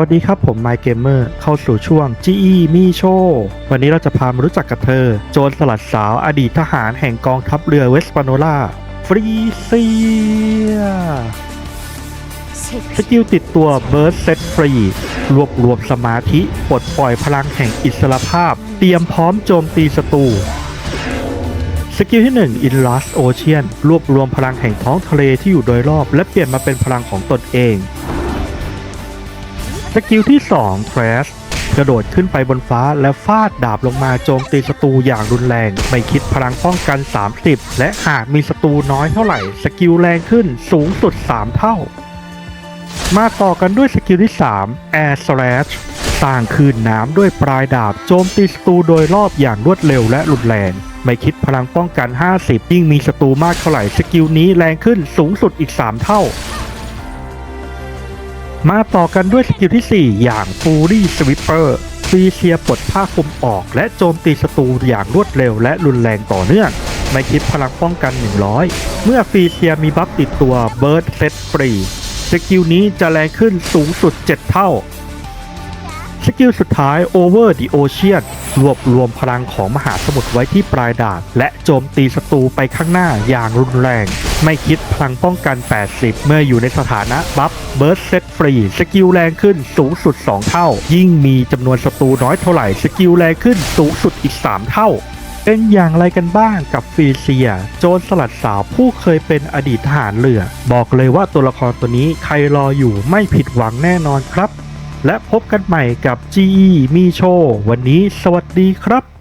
วัสดีครับผม My Gamer เข้าสู่ช่วง GE มีโชวันนี้เราจะพามารู้จักกับเธอ โจรสลัดสาวอดีตทหารแห่งกองทัพเรือเวสปาโนล่าฟรีเซียสกิลติดตัว Burst Set Free รวบรวมสมาธิปลดปล่อยพลังแห่งอิสรภาพ เตรียมพร้อมโจมตีศัตรูสกิลที่ 1 In Lost Ocean รวบรวมพลังแห่งท้องทะเลที่อยู่โดยรอบ และเปลี่ยนมาเป็นพลังของตนเอง กิลที่ 2 Trash กระโดดขึ้นไปบนฟ้าและฟาดดาบลงมาโจมตีศัตรูอย่างรุนแรง ไม่คิดพลังป้องกัน 30 และหากมีศัตรูน้อยเท่าไหร่ สกิลแรงขึ้นสูงสุด 3 เท่า มาต่อกันด้วยสกิลที่ 3 Air Slash สร้างคืนน้ำด้วยปลายดาบโจมตีศัตรูโดยรอบอย่างรวดเร็วและรุนแรง ไม่คิดพลังป้องกัน 50 ยิ่งมีศัตรูมากเท่าไหร่สกิลนี้แรงขึ้นสูงสุดอีก 3 เท่า มาต่อกันด้วยสกิลที่ 4 อย่างฟูรี่สวิปเปอร์ฟีเชียปลดผ้าคลุมออก และโจมตีศัตรูอย่างรวดเร็วและรุนแรงต่อเนื่องไม่คิดพลังป้องกัน 100 เมื่อฟีเชียมีบัฟติดตัวเบิร์ดเซตฟรี สกิลนี้จะแรงขึ้นสูงสุด 7 เท่า สกิลสุดท้าย Over the Ocean รวบรวมพลังของมหาสมุทรไว้ที่ปลายดาบ และโจมตีศัตรูไปข้างหน้าอย่างรุนแรง ไม่คิดพลังป้องกัน 80 เมื่ออยู่ในสถานะบัฟ Burst Set Free สกิลแรงขึ้นสูงสุด 2 เท่า ยิ่งมีจำนวนศัตรูน้อยเท่าไหร่สกิลแรงขึ้นสูงสุดอีก 3 เท่าเป็นอย่างไรกันบ้างกับฟีเซีย โจรสลัดสาวผู้เคยเป็นอดีตทหารเรือ บอกเลยว่าตัวละครตัวนี้ใครรออยู่ไม่ผิดหวังแน่นอนครับ และพบกันใหม่กับ GE มีโชวันนี้สวัสดีครับ